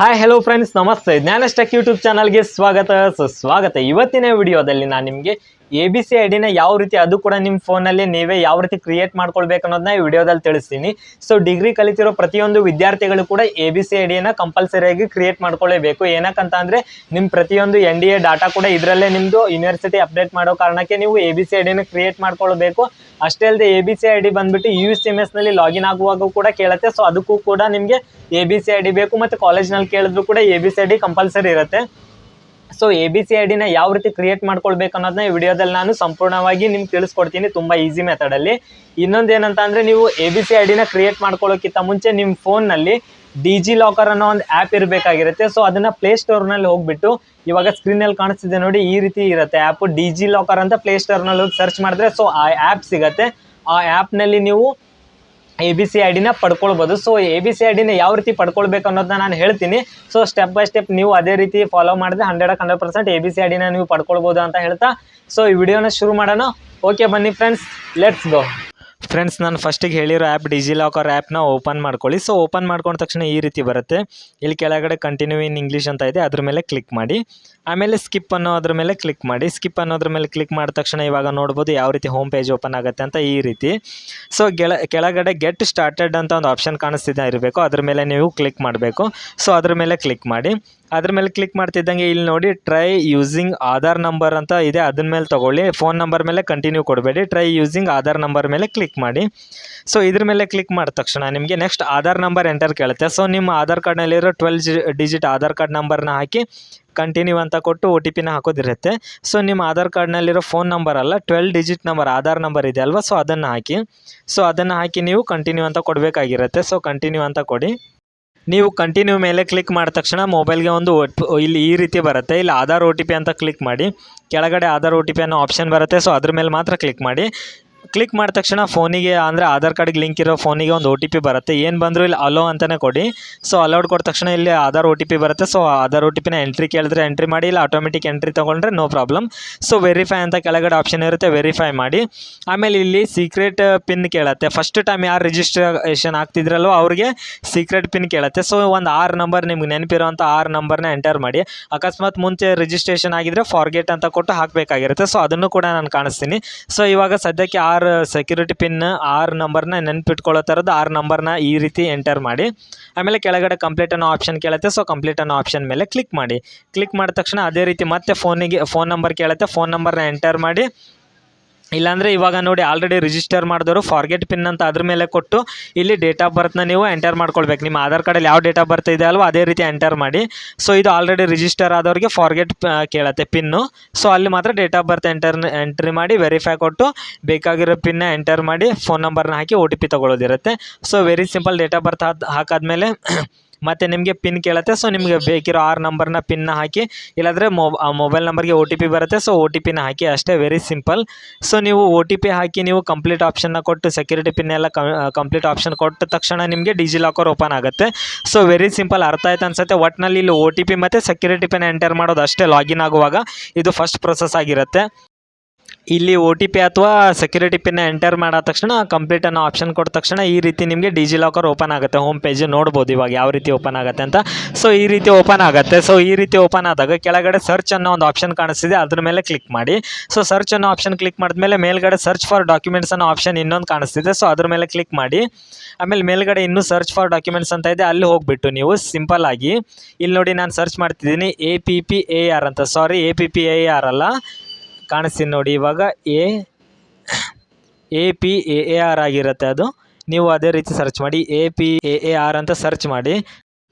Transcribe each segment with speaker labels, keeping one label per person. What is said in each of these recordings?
Speaker 1: Hi hello friends ನಮಸ್ತೆ. ಜ್ಞಾನಸ್ಟೆಕ್ YouTube ಚಾನಲ್ಗೆ ಸ್ವಾಗತ. ಸುಸ್ವಾಗತ ಇವತ್ತಿನ ವಿಡಿಯೋದಲ್ಲಿ ನಾನು ನಿಮಗೆ ಎ ಬಿ ಸಿ ಐಡಿನ ಯಾವ ರೀತಿ ಅದು ಕೂಡ ನಿಮ್ಮ ಫೋನಲ್ಲಿ ನೀವೇ ಯಾವ ರೀತಿ ಕ್ರಿಯೇಟ್ ಮಾಡ್ಕೊಳ್ಬೇಕು ಅನ್ನೋದನ್ನ ಈ ವಿಡಿಯೋದಲ್ಲಿ ತಿಳಿಸ್ತೀನಿ. ಸೊ ಡಿಗ್ರಿ ಕಲಿತಿರೋ ಪ್ರತಿಯೊಂದು ವಿದ್ಯಾರ್ಥಿಗಳು ಕೂಡ ಎ ಬಿ ಸಿ ಐಡಿಯನ್ನು ಕಂಪಲ್ಸರಿಯಾಗಿ ಕ್ರಿಯೇಟ್ ಮಾಡ್ಕೊಳ್ಳೇಬೇಕು ಏನಕ್ಕಂತ ಅಂದರೆ ನಿಮ್ಮ ಪ್ರತಿಯೊಂದು ಎನ್ ಡಿ ಎ ಡಾಟಾ ಕೂಡ ಇದರಲ್ಲೇ ನಿಮ್ಮದು ಯೂನಿವರ್ಸಿಟಿ ಅಪ್ಡೇಟ್ ಮಾಡೋ ಕಾರಣಕ್ಕೆ ನೀವು ಎ ಬಿ ಸಿ ಐಡಿನ ಕ್ರಿಯೇಟ್ ಮಾಡ್ಕೊಳ್ಬೇಕು. ಅಷ್ಟೇ ಅಲ್ಲದೆ A B C I D ಬಂದ್ಬಿಟ್ಟು ಯು ಸಿ ಎಂ ಎಸ್ನಲ್ಲಿ ಲಾಗಿನ್ ಆಗುವಾಗ ಕೂಡ ಕೇಳುತ್ತೆ. ಸೊ ಅದಕ್ಕೂ ಕೂಡ ನಿಮಗೆ A B C I D ಬೇಕು ಮತ್ತು ಕಾಲೇಜ್ನಲ್ಲಿ ಕೇಳಿದ್ರು ಕೂಡ A B C I D compulsory ಇರುತ್ತೆ. So A B C I ಡಿನ ಯಾವ ರೀತಿ ಕ್ರಿಯೇಟ್ ಮಾಡ್ಕೊಳ್ಬೇಕು ಅನ್ನೋದನ್ನ ಈ ವಿಡಿಯೋದಲ್ಲಿ ನಾನು ಸಂಪೂರ್ಣವಾಗಿ ನಿಮ್ಗೆ ತಿಳಿಸ್ಕೊಡ್ತೀನಿ ತುಂಬ ಈಸಿ ಮೆಥಡಲ್ಲಿ ಇನ್ನೊಂದು ಏನಂತ ಅಂದರೆ ನೀವು ಎ ಬಿ ಸಿ ಐ ಡಿನ ಕ್ರಿಯೇಟ್ ಮಾಡ್ಕೊಳ್ಳೋಕ್ಕಿಂತ ಮುಂಚೆ ನಿಮ್ಮ ಫೋನ್ನಲ್ಲಿ ಡಿ ಜಿ ಲಾಕರ್ ಅನ್ನೋ ಒಂದು ಆ್ಯಪ್ ಇರಬೇಕಾಗಿರುತ್ತೆ. ಸೊ ಅದನ್ನು ಪ್ಲೇಸ್ಟೋರ್ನಲ್ಲಿ ಹೋಗ್ಬಿಟ್ಟು ಇವಾಗ ಸ್ಕ್ರೀನಲ್ಲಿ ಕಾಣಿಸ್ತಿದೆ ನೋಡಿ, ಈ ರೀತಿ ಇರುತ್ತೆ ಆ್ಯಪು ಡಿ ಜಿ ಲಾಕರ್ ಅಂತ ಪ್ಲೇಸ್ಟೋರ್ನಲ್ಲಿ ಹೋಗಿ ಸರ್ಚ್ ಮಾಡಿದ್ರೆ ಸೊ ಆ ಆ್ಯಪ್ ಸಿಗುತ್ತೆ. ಆ ಆ್ಯಪ್ನಲ್ಲಿ ನೀವು ಎ ಬಿ ಸಿ ಐ ಡಿನ ಪಡ್ಕೊಳ್ಬೋದು. So A B C I ಡಿನ ಯಾವ ರೀತಿ ಪಡ್ಕೊಳ್ಬೇಕು ಅನ್ನೋದನ್ನ ನಾನು ಹೇಳ್ತೀನಿ. ಸೊ ಸ್ಟೆಪ್ ಬೈ ಸ್ಟೆಪ್ ನೀವು ಅದೇ ರೀತಿ ಫಾಲೋ ಮಾಡಿದ್ರೆ hundred hundred percent A B C I ಡಿನ ನೀವು ಪಡ್ಕೊಳ್ಬೋದು ಅಂತ ಹೇಳ್ತಾ. ಸೊ ಈ ವಿಡಿಯೋನ ಶುರು ಮಾಡೋಣ. ಓಕೆ ಬನ್ನಿ ಫ್ರೆಂಡ್ಸ್ ಲೆಟ್ಸ್ ಗೋ ಫ್ರೆಂಡ್ಸ್ ನಾನು ಫಸ್ಟಿಗೆ ಹೇಳಿರೋ ಆ್ಯಪ್ ಡಿಜಿ ಲಾಕರ್ ಆ್ಯಪ್ನ ಓಪನ್ ಮಾಡ್ಕೊಳ್ಳಿ. ಸೊ ಓಪನ್ ಮಾಡ್ಕೊಂಡ ತಕ್ಷಣ ಈ ರೀತಿ ಬರುತ್ತೆ. ಇಲ್ಲಿ ಕೆಳಗಡೆ ಕಂಟಿನ್ಯೂ ಇನ್ ಇಂಗ್ಲೀಷ್ ಅಂತ ಇದೆ. ಅದ್ರ ಮೇಲೆ ಕ್ಲಿಕ್ ಮಾಡಿ. ಆಮೇಲೆ ಸ್ಕಿಪ್ ಅನ್ನೋ ಅದ್ರ ಮೇಲೆ ಕ್ಲಿಕ್ ಮಾಡಿ. ಸ್ಕಿಪ್ ಅನ್ನೋದ್ರ ಮೇಲೆ ಕ್ಲಿಕ್ ಮಾಡಿದ ತಕ್ಷಣ ಇವಾಗ ನೋಡ್ಬೋದು ಯಾವ ರೀತಿ ಹೋಮ್ ಪೇಜ್ ಓಪನ್ ಆಗುತ್ತೆ ಅಂತ ಈ ರೀತಿ. ಸೊ ಗೆಳ ಕೆಳಗಡೆ ಗೆಟ್ ಸ್ಟಾರ್ಟೆಡ್ ಅಂತ ಒಂದು ಆಪ್ಷನ್ ಕಾಣಿಸ್ತಿದ್ದ ಇರಬೇಕು. ಅದ್ರ ಮೇಲೆ ನೀವು ಕ್ಲಿಕ್ ಮಾಡಬೇಕು. ಸೊ ಅದ್ರ ಮೇಲೆ ಕ್ಲಿಕ್ ಮಾಡಿ. ಅದ್ರ ಮೇಲೆ ಕ್ಲಿಕ್ ಮಾಡ್ತಿದ್ದಂಗೆ ಇಲ್ಲಿ ನೋಡಿ ಟ್ರೈ ಯೂಸಿಂಗ್ ಆಧಾರ್ ನಂಬರ್ ಅಂತ ಇದೆ. ಅದನ್ನ ಮೇಲೆ ತೊಗೊಳ್ಳಿ. ಫೋನ್ ನಂಬರ್ ಮೇಲೆ ಕಂಟಿನ್ಯೂ ಕೊಡಬೇಡಿ. ಟ್ರೈ ಯೂಸಿಂಗ್ ಆಧಾರ್ ನಂಬರ್ ಮೇಲೆ ಕ್ಲಿಕ್ ಮಾಡಿ. ಸೊ ಇದ್ರ ಮೇಲೆ ಕ್ಲಿಕ್ ಮಾಡಿದ ತಕ್ಷಣ ನಿಮಗೆ ನೆಕ್ಸ್ಟ್ ಆಧಾರ್ ನಂಬರ್ ಎಂಟರ್ ಕೇಳುತ್ತೆ. ಸೊ ನಿಮ್ಮ ಆಧಾರ್ ಕಾರ್ಡ್ನಲ್ಲಿರೋ ಟ್ವೆಲ್ ಜಿ ಡಿಜಿಟ್ ಆಧಾರ್ ಕಾರ್ಡ್ ನಂಬರ್ನ ಹಾಕಿ ಕಂಟಿನ್ಯೂ ಅಂತ ಕೊಟ್ಟು ಒ ಟಿ ಪಿನ ಹಾಕೋದಿರುತ್ತೆ. ಸೊ ನಿಮ್ಮ ಆಧಾರ್ ಕಾರ್ಡ್ನಲ್ಲಿರೋ ಫೋನ್ ನಂಬರ್ ಅಲ್ಲ twelve digit number Aadhaar number ಇದೆ ಅಲ್ವಾ? ಸೊ ಅದನ್ನು ಹಾಕಿ. ಸೊ ಅದನ್ನು ಹಾಕಿ ನೀವು ಕಂಟಿನ್ಯೂ ಅಂತ ಕೊಡಬೇಕಾಗಿರುತ್ತೆ. ಸೊ ಕಂಟಿನ್ಯೂ ಅಂತ ಕೊಡಿ. ನೀವು ಕಂಟಿನ್ಯೂ ಮೇಲೆ ಕ್ಲಿಕ್ ಮಾಡಿದ ತಕ್ಷಣ ಮೊಬೈಲ್ಗೆ ಒಂದು ಇಲ್ಲಿ ಈ ರೀತಿ ಬರುತ್ತೆ. ಇಲ್ಲಿ ಆಧಾರ್ ಓ ಅಂತ ಕ್ಲಿಕ್ ಮಾಡಿ, ಕೆಳಗಡೆ ಆಧಾರ್ ಓ ಟಿ ಪಿ ಅನ್ನೋ ಆಪ್ಷನ್ ಬರುತ್ತೆ. ಸೊ ಅದ್ರ ಮೇಲೆ ಮಾತ್ರ ಕ್ಲಿಕ್ ಮಾಡಿ. ಕ್ಲಿಕ್ ಮಾಡಿದ ತಕ್ಷಣ ಫೋನಿಗೆ ಅಂದರೆ ಆಧಾರ್ ಕಾರ್ಡ್ಗೆ ಲಿಂಕ್ ಇರೋ ಫೋನಿಗೆ ಒಂದು ಒ ಟಿ ಪಿ ಬರುತ್ತೆ. ಏನು ಬಂದರೂ ಇಲ್ಲಿ ಅಲೋ ಅಂತಲೇ ಕೊಡಿ. ಸೊ ಅಲೌಡ್ ಕೊಟ್ಟ ತಕ್ಷಣ ಇಲ್ಲಿ ಆಧಾರ್ ಒ ಟಿ ಪಿ ಬರುತ್ತೆ. ಸೊ ಆಧಾರ್ ಒ ಟಿ ಪಿನ ಎಂಟ್ರಿ ಕೇಳಿದ್ರೆ ಎಂಟ್ರಿ ಮಾಡಿ, ಇಲ್ಲ ಆಟೋಮೆಟಿಕ್ ಎಂಟ್ರಿ ತೊಗೊಂಡ್ರೆ ನೋ ಪ್ರಾಬ್ಲಮ್ ಸೊ ವೆರಿಫೈ ಅಂತ ಕೆಳಗಡೆ ಆಪ್ಷನ್ ಇರುತ್ತೆ ವೆರಿಫೈ ಮಾಡಿ. ಆಮೇಲೆ ಇಲ್ಲಿ ಸೀಕ್ರೆಟ್ ಪಿನ್ ಕೇಳುತ್ತೆ. ಫಸ್ಟ್ ಟೈಮ್ ಯಾರು ರಿಜಿಸ್ಟ್ರೇಷನ್ ಆಗ್ತಿದ್ರಲ್ವ ಅವ್ರಿಗೆ ಸೀಕ್ರೆಟ್ ಪಿನ್ ಕೇಳುತ್ತೆ. ಸೊ ಒಂದು ಆರು ನಂಬರ್ ನಿಮ್ಗೆ ನೆನಪಿರುವಂಥ ಆರು ನಂಬರ್ನ ಎಂಟರ್ ಮಾಡಿ. ಅಕಸ್ಮಾತ್ ಮುಂಚೆ ರಿಜಿಸ್ಟ್ರೇಷನ್ ಆಗಿದ್ರೆ ಫಾರ್ಗೆಟ್ ಅಂತ ಕೊಟ್ಟು ಹಾಕಬೇಕಾಗಿರುತ್ತೆ. ಸೊ ಅದನ್ನು ಕೂಡ ನಾನು ಕಾಣಿಸ್ತೀನಿ. ಸೊ ಇವಾಗ ಸದ್ಯಕ್ಕೆ ಆರು ಸೆಕ್ಯೂರಿಟಿ ಪಿನ್ ಆರು ನಂಬರ್ನ ನೆನ್ಪಿಟ್ಕೊಳ್ಳೋ ಥರದ್ದು ಆರು ನಂಬರ್ನ ಈ ರೀತಿ ಎಂಟರ್ ಮಾಡಿ. ಆಮೇಲೆ ಕೆಳಗಡೆ ಕಂಪ್ಲೀಟ್ ಅನ್ನೋ ಆಪ್ಷನ್ ಕೇಳುತ್ತೆ. ಸೊ ಕಂಪ್ಲೀಟ್ ಅನ್ನೋ ಆಪ್ಷನ್ ಮೇಲೆ ಕ್ಲಿಕ್ ಮಾಡಿ. ಕ್ಲಿಕ್ ಮಾಡಿದ ತಕ್ಷಣ ಅದೇ ರೀತಿ ಮತ್ತೆ ಫೋನಿಗೆ ಫೋನ್ ನಂಬರ್ ಕೇಳುತ್ತೆ. ಫೋನ್ ನಂಬರ್ನ ಎಂಟರ್ ಮಾಡಿ. ಇಲ್ಲಾಂದರೆ ಇವಾಗ ನೋಡಿ ಆಲ್ರೆಡಿ ರಿಜಿಸ್ಟರ್ ಮಾಡಿದವರು ಫಾರ್ಗೆಟ್ ಪಿನ್ ಅಂತ ಅದ್ರ ಮೇಲೆ ಕೊಟ್ಟು ಇಲ್ಲಿ ಡೇಟ್ ಆಫ್ ಬರ್ತ್ನ ನೀವು ಎಂಟರ್ ಮಾಡ್ಕೊಳ್ಬೇಕು. ನಿಮ್ಮ ಆಧಾರ್ ಕಾರ್ಡಲ್ಲಿ ಯಾವ ಡೇಟ್ ಆಫ್ ಬರ್ತ್ ಇದೆ ಅಲ್ವಾ ಅದೇ ರೀತಿ ಎಂಟರ್ ಮಾಡಿ. ಸೊ ಇದು ಆಲ್ರೆಡಿ ರಿಜಿಸ್ಟರ್ ಆದವ್ರಿಗೆ ಫಾರ್ಗೆಟ್ ಕೇಳತ್ತೆ ಪಿನ್ನು ಸೊ ಅಲ್ಲಿ ಮಾತ್ರ date of birth enter entry ಮಾಡಿ ವೆರಿಫೈ ಕೊಟ್ಟು ಬೇಕಾಗಿರೋ ಪಿನ್ನ ಎಂಟರ್ ಮಾಡಿ ಫೋನ್ ನಂಬರ್ನ ಹಾಕಿ O T P ತಗೊಳ್ಳೋದಿರುತ್ತೆ so very simple date of birth ಹಾಕಿ, ಹಾಕಾದ್ಮೇಲೆ ಮತ್ತು ನಿಮಗೆ ಪಿನ್ ಕೇಳುತ್ತೆ. ಸೊ ನಿಮಗೆ ಬೇಕಿರೋ ಆರು ನಂಬರ್ನ ಪಿನ್ನ ಹಾಕಿ, ಇಲ್ಲಾಂದರೆ ಮೊಬೈಲ್ ನಂಬರ್ಗೆ ಒ ಟಿ ಪಿ ಬರುತ್ತೆ. ಸೊ ಒ ಟಿ ಪಿನ ಹಾಕಿ, ಅಷ್ಟೇ ವೆರಿ ಸಿಂಪಲ್ ಸೊ ನೀವು ಒ ಟಿ ಪಿ ಹಾಕಿ, ನೀವು ಕಂಪ್ಲೀಟ್ ಆಪ್ಷನ್ನ ಕೊಟ್ಟು ಸೆಕ್ಯೂರಿಟಿ ಪಿನ್ ಎಲ್ಲ ಕಂಪ್ಲೀಟ್ ಆಪ್ಷನ್ ಕೊಟ್ಟ ತಕ್ಷಣ ನಿಮಗೆ ಡಿಜಿ ಲಾಕರ್ ಓಪನ್ ಆಗುತ್ತೆ. ಸೊ ವೆರಿ ಸಿಂಪಲ್ ಅರ್ಥ ಆಯ್ತು ಅನ್ಸುತ್ತೆ. ಒಟ್ಟಿನಲ್ಲಿ ಇಲ್ಲಿ ಒ ಟಿ ಪಿ ಮತ್ತು ಸೆಕ್ಯೂರಿಟಿ ಪಿನ್ ಎಂಟರ್ ಮಾಡೋದು ಅಷ್ಟೇ ಲಾಗಿನ್ ಆಗುವಾಗ ಇದು ಫಸ್ಟ್ ಪ್ರೊಸೆಸ್ ಆಗಿರುತ್ತೆ. ಇಲ್ಲಿ ಒ ಟಿ ಪಿ ಅಥವಾ ಸೆಕ್ಯೂರಿಟಿ ಪಿನ್ ಎಂಟರ್ ಮಾಡಿದ ತಕ್ಷಣ ಕಂಪ್ಲೀಟ್ ಅನ್ನೋ ಆಪ್ಷನ್ ಕೊಟ್ಟ ತಕ್ಷಣ ಈ ರೀತಿ ನಿಮಗೆ ಡಿಜಿ ಲಾಕರ್ ಓಪನ್ ಆಗುತ್ತೆ. ಹೋಮ್ ಪೇಜ್ ನೋಡ್ಬೋದು ಇವಾಗ ಯಾವ ರೀತಿ ಓಪನ್ ಆಗುತ್ತೆ ಅಂತ. ಸೊ ಈ ರೀತಿ ಓಪನ್ ಆಗುತ್ತೆ. ಸೊ ಈ ರೀತಿ ಓಪನ್ ಆದಾಗ ಕೆಳಗಡೆ ಸರ್ಚ್ ಅನ್ನೋ ಒಂದು ಆಪ್ಷನ್ ಕಾಣಿಸ್ತಿದೆ. ಅದ್ರ ಮೇಲೆ ಕ್ಲಿಕ್ ಮಾಡಿ. ಸೊ ಸರ್ಚ್ ಅನ್ನೋ ಆಪ್ಷನ್ ಕ್ಲಿಕ್ ಮಾಡಿದ್ಮೇಲೆ ಮೇಲ್ಗಡೆ ಸರ್ಚ್ ಫಾರ್ ಡಾಕ್ಯುಮೆಂಟ್ಸ್ ಅನ್ನೋ ಆಪ್ಷನ್ ಇನ್ನೊಂದು ಕಾಣಿಸ್ತಿದೆ. ಸೊ ಅದ್ರ ಮೇಲೆ ಕ್ಲಿಕ್ ಮಾಡಿ. ಆಮೇಲೆ ಮೇಲ್ಗಡೆ ಇನ್ನೂ ಸರ್ಚ್ ಫಾರ್ ಡಾಕ್ಯುಮೆಂಟ್ಸ್ ಅಂತ ಇದೆ. ಅಲ್ಲಿ ಹೋಗ್ಬಿಟ್ಟು ನೀವು ಸಿಂಪಲ್ ಆಗಿ, ಇಲ್ಲಿ ನೋಡಿ ನಾನು ಸರ್ಚ್ ಮಾಡ್ತಿದ್ದೀನಿ A P P A R ಅಂತ. Sorry A P P A R ಅಲ್ಲ. ಕಾಣಿಸ್ತೀನಿ ನೋಡಿ. ಇವಾಗ A A, P, A A, R ಆಗಿರುತ್ತೆ ಅದು. ನೀವು ಅದೇ ರೀತಿ ಸರ್ಚ್ ಮಾಡಿ A, P, A A, R ಅಂತ ಸರ್ಚ್ ಮಾಡಿ.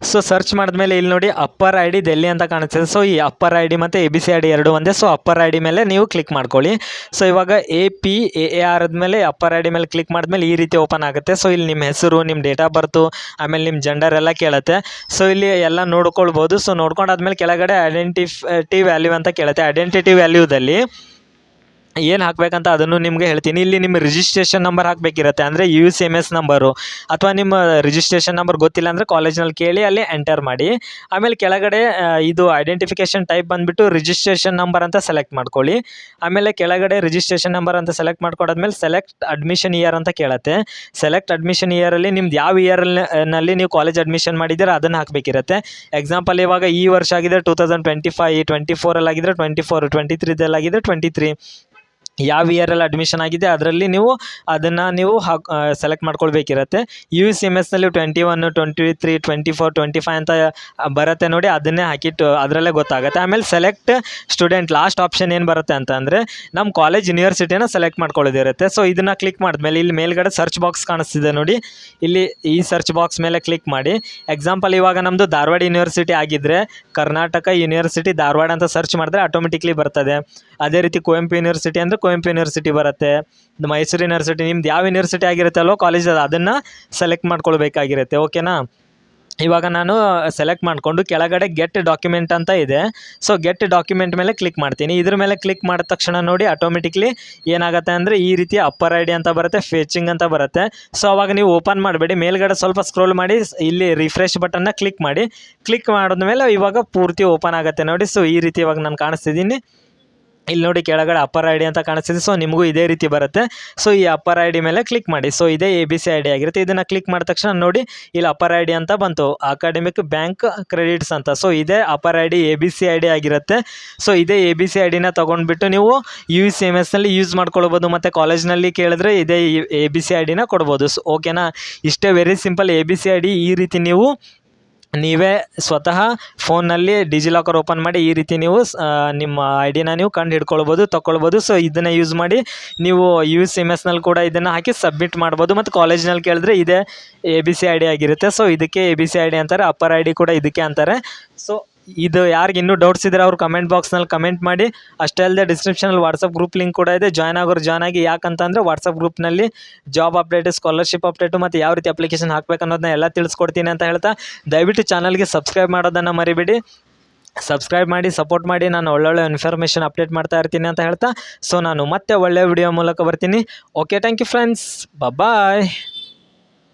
Speaker 1: ಸೊ ಸರ್ಚ್ ಮಾಡಿದ್ಮೇಲೆ ಇಲ್ಲಿ ನೋಡಿ ಅಪ್ಪರ್ ಐ ಡಿ ಡೆಲ್ಲಿ ಅಂತ ಕಾಣಿಸ್ತದೆ. ಸೊ ಈ ಅಪ್ಪರ್ ಐ ಡಿ ಮತ್ತು A B C I D ಎರಡು ಒಂದೇ. ಸೊ ಅಪ್ಪರ್ ಐ ಡಿ ಮೇಲೆ ನೀವು ಕ್ಲಿಕ್ ಮಾಡ್ಕೊಳ್ಳಿ. ಸೊ ಇವಾಗ A, P, A A, R ಆದಮೇಲೆ ಅಪ್ಪರ್ ಐ ಡಿ ಮೇಲೆ ಕ್ಲಿಕ್ ಮಾಡಿದ್ಮೇಲೆ ಈ ರೀತಿ ಓಪನ್ ಆಗುತ್ತೆ. ಸೊ ಇಲ್ಲಿ ನಿಮ್ಮ ಹೆಸರು, ನಿಮ್ಮ ಡೇಟ್ ಆಫ್ ಬರ್ತು ಆಮೇಲೆ ನಿಮ್ಮ ಜೆಂಡರ್ ಎಲ್ಲ ಕೇಳುತ್ತೆ. ಸೊ ಇಲ್ಲಿ ಎಲ್ಲ ನೋಡ್ಕೊಳ್ಬೋದು. ಸೊ ನೋಡ್ಕೊಂಡಾದ್ಮೇಲೆ ಕೆಳಗಡೆ ಟಿ ವ್ಯಾಲ್ಯೂ ಅಂತ ಕೇಳುತ್ತೆ. ಐಡೆಂಟಿಟಿ ವ್ಯಾಲ್ಯೂದಲ್ಲಿ ಏನು ಹಾಕಬೇಕಂತ ಅದನ್ನು ನಿಮಗೆ ಹೇಳ್ತೀನಿ. ಇಲ್ಲಿ ನಿಮ್ಮ ರಿಜಿಸ್ಟ್ರೇಷನ್ ನಂಬರ್ ಹಾಕಬೇಕಿರುತ್ತೆ. ಅಂದರೆ U C M S number ಅಥವಾ ನಿಮ್ಮ ರಿಜಿಸ್ಟ್ರೇಷನ್ ನಂಬರ್ ಗೊತ್ತಿಲ್ಲ ಅಂದರೆ ಕಾಲೇಜ್ನಲ್ಲಿ ಕೇಳಿ ಅಲ್ಲಿ ಎಂಟರ್ ಮಾಡಿ. ಆಮೇಲೆ ಕೆಳಗಡೆ ಇದು ಐಡೆಂಟಿಫಿಕೇಷನ್ ಟೈಪ್ ಬಂದುಬಿಟ್ಟು ರಿಜಿಸ್ಟ್ರೇಷನ್ ನಂಬರ್ ಅಂತ ಸೆಲೆಕ್ಟ್ ಮಾಡ್ಕೊಳ್ಳಿ. ಆಮೇಲೆ ಕೆಳಗಡೆ ರಿಜಿಸ್ಟ್ರೇಷನ್ ನಂಬರ್ ಅಂತ ಸೆಲೆಕ್ಟ್ ಮಾಡ್ಕೊಡಾದ್ಮೇಲೆ ಸೆಲೆಕ್ಟ್ ಅಡ್ಮಿಷನ್ ಇಯರ್ ಅಂತ ಕೇಳುತ್ತೆ. ಸೆಲೆಕ್ಟ್ ಅಡ್ಮಿಷನ್ ಇಯರಲ್ಲಿ ನಿಮ್ದು ಯಾವ ಇಯರ್ನಲ್ಲಿ ನೀವು ಕಾಲೇಜ್ ಅಡ್ಮಿಷನ್ ಮಾಡಿದ್ದೀರ ಅದನ್ನು ಹಾಕಬೇಕಿರುತ್ತೆ. ಎಕ್ಸಾಂಪಲ್ ಇವಾಗ ಈ ವರ್ಷ ಆಗಿದೆ two thousand twenty five twenty ಫೋರಲ್ಲಿ twenty four twenty ತ್ರೀದಲ್ಲಾಗಿದ್ದರೆ ಟ್ವೆಂಟಿ ತ್ರೀ ಯಾವ ಇಯರಲ್ಲಿ ಅಡ್ಮಿಷನ್ ಆಗಿದೆ, ಅದರಲ್ಲಿ ನೀವು ಅದನ್ನು ನೀವು ಹಾಕ್ ಸೆಲೆಕ್ಟ್ ಮಾಡ್ಕೊಳ್ಬೇಕಿರತ್ತೆ. U C M ಎಸ್ನಲ್ಲಿ twenty one twenty three twenty four twenty five ಅಂತ ಬರುತ್ತೆ ನೋಡಿ, ಅದನ್ನೇ ಹಾಕಿಟ್ಟು ಅದರಲ್ಲೇ ಗೊತ್ತಾಗುತ್ತೆ. ಆಮೇಲೆ ಸೆಲೆಕ್ಟ್ ಸ್ಟೂಡೆಂಟ್ ಲಾಸ್ಟ್ ಆಪ್ಷನ್ ಏನು ಬರುತ್ತೆ ಅಂತ ಅಂದರೆ ನಮ್ಮ ಕಾಲೇಜ್ ಯೂನಿವರ್ಸಿಟಿನ ಸೆಲೆಕ್ಟ್ ಮಾಡ್ಕೊಳ್ಳೋದಿರುತ್ತೆ. ಸೊ ಇದನ್ನು ಕ್ಲಿಕ್ ಮಾಡಿದ್ಮೇಲೆ ಇಲ್ಲಿ ಮೇಲ್ಗಡೆ ಸರ್ಚ್ ಬಾಕ್ಸ್ ಕಾಣಿಸ್ತಿದೆ ನೋಡಿ. ಇಲ್ಲಿ ಈ ಸರ್ಚ್ ಬಾಕ್ಸ್ ಮೇಲೆ ಕ್ಲಿಕ್ ಮಾಡಿ. ಎಕ್ಸಾಂಪಲ್ ಇವಾಗ ನಮ್ಮದು ಧಾರವಾಡ ಯೂನಿವರ್ಸಿಟಿ ಆಗಿದ್ದರೆ ಕರ್ನಾಟಕ ಯೂನಿವರ್ಸಿಟಿ ಧಾರವಾಡ ಅಂತ ಸರ್ಚ್ ಮಾಡಿದ್ರೆ ಆಟೋಮೆಟಿಕ್ಲಿ ಬರ್ತದೆ. ಅದೇ ರೀತಿ ಕುವೆಂಪು ಯೂನಿವರ್ಸಿಟಿ ಅಂದರೆ ಕುವೆಂಪು ಯೂನಿವರ್ಸಿಟಿ ಬರುತ್ತೆ. ಮೈಸೂರು ಯೂನಿವರ್ಸಿಟಿ ನಿಮ್ದು ಯಾವ ಯೂನಿವರ್ಸಿಟಿ ಆಗಿರುತ್ತೆ ಅಲ್ವೋ ಕಾಲೇಜ್ ಅದನ್ನು ಸೆಲೆಕ್ಟ್ ಮಾಡ್ಕೊಳ್ಬೇಕಾಗಿರುತ್ತೆ ಓಕೆನಾ ಇವಾಗ ನಾನು ಸೆಲೆಕ್ಟ್ ಮಾಡಿಕೊಂಡು ಕೆಳಗಡೆ ಗೆಟ್ ಡಾಕ್ಯುಮೆಂಟ್ ಅಂತ ಇದೆ. ಸೊ ಗೆಟ್ ಡಾಕ್ಯುಮೆಂಟ್ ಮೇಲೆ ಕ್ಲಿಕ್ ಮಾಡ್ತೀನಿ. ಇದ್ರ ಮೇಲೆ ಕ್ಲಿಕ್ ಮಾಡಿದ ತಕ್ಷಣ ನೋಡಿ ಆಟೋಮೆಟಿಕ್ಲಿ ಏನಾಗುತ್ತೆ ಅಂದರೆ ಈ ರೀತಿ ಅಪ್ಪರ್ ಐ ಅಂತ ಬರುತ್ತೆ ಫೇಚಿಂಗ್ ಅಂತ ಬರುತ್ತೆ. ಸೊ ಅವಾಗ ನೀವು ಓಪನ್ ಮಾಡಬೇಡಿ. ಮೇಲ್ಗಡೆ ಸ್ವಲ್ಪ ಸ್ಕ್ರೋಲ್ ಮಾಡಿ, ಇಲ್ಲಿ ರಿಫ್ರೆಶ್ ಬಟನ್ನ ಕ್ಲಿಕ್ ಮಾಡಿ. ಕ್ಲಿಕ್ ಮಾಡಿದ್ಮೇಲೆ ಇವಾಗ ಪೂರ್ತಿ ಓಪನ್ ಆಗುತ್ತೆ ನೋಡಿ. ಸೊ ಈ ರೀತಿ ಇವಾಗ ನಾನು ಕಾಣಿಸ್ತಿದ್ದೀನಿ. ಇಲ್ಲಿ ನೋಡಿ ಕೆಳಗಡೆ ಅಪ್ಪರ್ ಐ ಡಿ ಅಂತ ಕಾಣಿಸ್ತಿದೆ. ಸೊ ನಿಮಗೂ ಇದೇ ರೀತಿ ಬರುತ್ತೆ. ಸೊ ಈ ಅಪ್ಪರ್ ಐ ಡಿ ಮೇಲೆ ಕ್ಲಿಕ್ ಮಾಡಿ. ಸೊ ಇದೇ A B C I D ಆಗಿರುತ್ತೆ. ಇದನ್ನು ಕ್ಲಿಕ್ ಮಾಡಿದ ತಕ್ಷಣ ನೋಡಿ, ಇಲ್ಲಿ ಅಪ್ಪರ್ ಐ ಡಿ ಅಂತ ಬಂತು. ಅಕಾಡೆಮಿಕ್ ಬ್ಯಾಂಕ್ ಕ್ರೆಡಿಟ್ಸ್ ಅಂತ. ಸೊ ಇದೇ upper I D A B C I D ಆಗಿರುತ್ತೆ. ಸೊ ಇದೇ ಎ ಬಿ ಸಿ ಐ ಡಿನ ತೊಗೊಂಡ್ಬಿಟ್ಟು ನೀವು ಯು ಸಿ ಎಂ ಎಸ್ನಲ್ಲಿ ಯೂಸ್ ಮಾಡ್ಕೊಳ್ಬೋದು. ಮತ್ತು ಕಾಲೇಜ್ನಲ್ಲಿ ಕೇಳಿದ್ರೆ ಇದೇ ಎ ಬಿ ಸಿ ಐ ಡಿನ ಕೊಡ್ಬೋದು. ಸೊ ಓಕೆನಾ ಇಷ್ಟೇ very simple A B C I D ಈ ರೀತಿ ನೀವು ನೀವೇ ಸ್ವತಃ ಫೋನ್ನಲ್ಲಿ ಡಿಜಿಲಾಕರ್ ಓಪನ್ ಮಾಡಿ ಈ ರೀತಿ ನೀವು ನಿಮ್ಮ ಐ ಡಿನ ನೀವು ಕಂಡು ಹಿಡ್ಕೊಳ್ಬೋದು ತೊಗೊಳ್ಬೋದು ಸೊ ಇದನ್ನು ಯೂಸ್ ಮಾಡಿ ನೀವು ಯು ಸಿ ಎಂ ಎಸ್ನಲ್ಲಿ ಕೂಡ ಇದನ್ನು ಹಾಕಿ ಸಬ್ಮಿಟ್ ಮಾಡ್ಬೋದು. ಮತ್ತು ಕಾಲೇಜ್ನಲ್ಲಿ ಕೇಳಿದ್ರೆ ಇದೇ A B C I D ಆಗಿರುತ್ತೆ. ಸೊ ಇದಕ್ಕೆ A B C I D ಅಂತಾರೆ ಅಪ್ಪರ್ ಐ ಡಿ ಕೂಡ ಇದಕ್ಕೆ ಅಂತಾರೆ. ಸೊ ಇದು ಯಾರಿಗೆ ಇನ್ನೂ ಡೌಟ್ಸ್ ಇದ್ದರೆ ಅವ್ರು ಕಮೆಂಟ್ ಬಾಕ್ಸ್ನಲ್ಲಿ ಕಮೆಂಟ್ ಮಾಡಿ. ಅಷ್ಟೇ ಅಲ್ಲದೆ ಡಿಸ್ಕ್ರಿಪ್ಷನಲ್ಲಿ ವಾಟ್ಸಪ್ ಗ್ರೂಪ್ ಲಿಂಕ್ ಕೂಡ ಇದೆ. ಜಾಯ್ನ್ ಆಗೋರು ಜಾಯ್ನ್ ಆಗಿ ಯಾಕಂತಂದರೆ ವಾಟ್ಸಪ್ ಗ್ರೂಪ್ನಲ್ಲಿ ಜಾಬ್ ಅಪ್ಡೇಟ್ ಸ್ಕಾಲರ್ಶಿಪ್ ಅಪ್ಡೇಟು ಮತ್ತು ಯಾವ ರೀತಿ ಅಪ್ಲಿಕೇಶನ್ ಹಾಕ್ಬೇಕು ಅನ್ನೋದನ್ನ ಎಲ್ಲ ತಿಳಿಸ್ಕೊಡ್ತೀನಿ ಅಂತ ಹೇಳ್ತಾ. ದಯವಿಟ್ಟು ಚಾನಲ್ಗೆ ಸಬ್ಸ್ಕ್ರೈಬ್ ಮಾಡೋದನ್ನು ಮರಿಬೇಡಿ. ಸಬ್ಸ್ಕ್ರೈಬ್ ಮಾಡಿ ಸಪೋರ್ಟ್ ಮಾಡಿ, ನಾನು ಒಳ್ಳೊಳ್ಳೆ ಇನ್ಫಾರ್ಮೇಷನ್ ಅಪ್ಡೇಟ್ ಮಾಡ್ತಾ ಇರ್ತೀನಿ ಅಂತ ಹೇಳ್ತಾ. ಸೊ ನಾನು ಮತ್ತೆ ಒಳ್ಳೆಯ ವಿಡಿಯೋ ಮೂಲಕ ಬರ್ತೀನಿ. Okay thank you friends bye